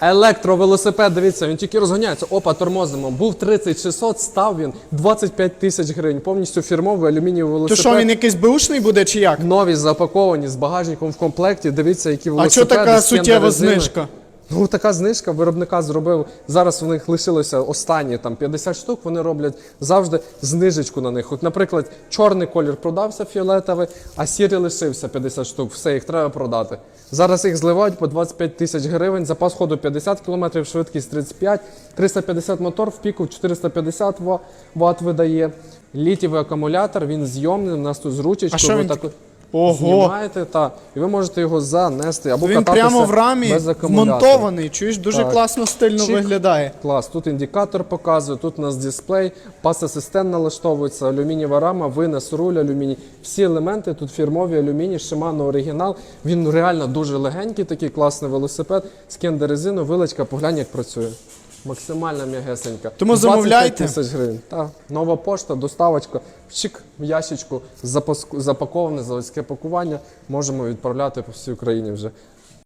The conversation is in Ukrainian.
Електровелосипед, дивіться, він тільки розганяється. Опа, тормозимо. Був 3600, став він 25 тисяч гривень. Повністю фірмовий алюмінієвий То велосипед. що, він якийсь беушний буде чи як? Нові запаковані з багажником в комплекті. Дивіться, які А велосипеди. що така з суттєва резини. знижка? Ну, така знижка виробника зробив. Зараз у них лишилося останні там 50 штук. Вони роблять завжди знижечку на них. От, наприклад, чорний колір продався фіолетовий, а сірий лишився 50 штук. Все, їх треба продати. Зараз їх зливають по 25 тисяч гривень, запас ходу 50 км, швидкість 35, 350 мотор, в піку 450 Вт видає. Літівий акумулятор, він зйомний, у нас тут з ручечкою. А що він так от Ого! Знімаєте, та, і ви можете його занести або Він кататися прямо в рамі без акумулятора. вмонтований. Чуєш, дуже Так. класно стильно Чик. виглядає. Клас, тут індикатор показує, тут у нас дисплей, пас-асистент налаштовується, алюмінієва рама, винес, руль, алюміній. Всі елементи тут фірмові алюміній, Shimano оригінал. Він реально дуже легенький, такий класний велосипед. з кендерезину, вилочка, поглянь, як працює. Максимально м'ягесенька. Тому 25 замовляйте. тисяч гривень. Та, нова пошта, доставочка, чик в ящичку, запаску- запаковане заводське пакування. Можемо відправляти по всій Україні вже.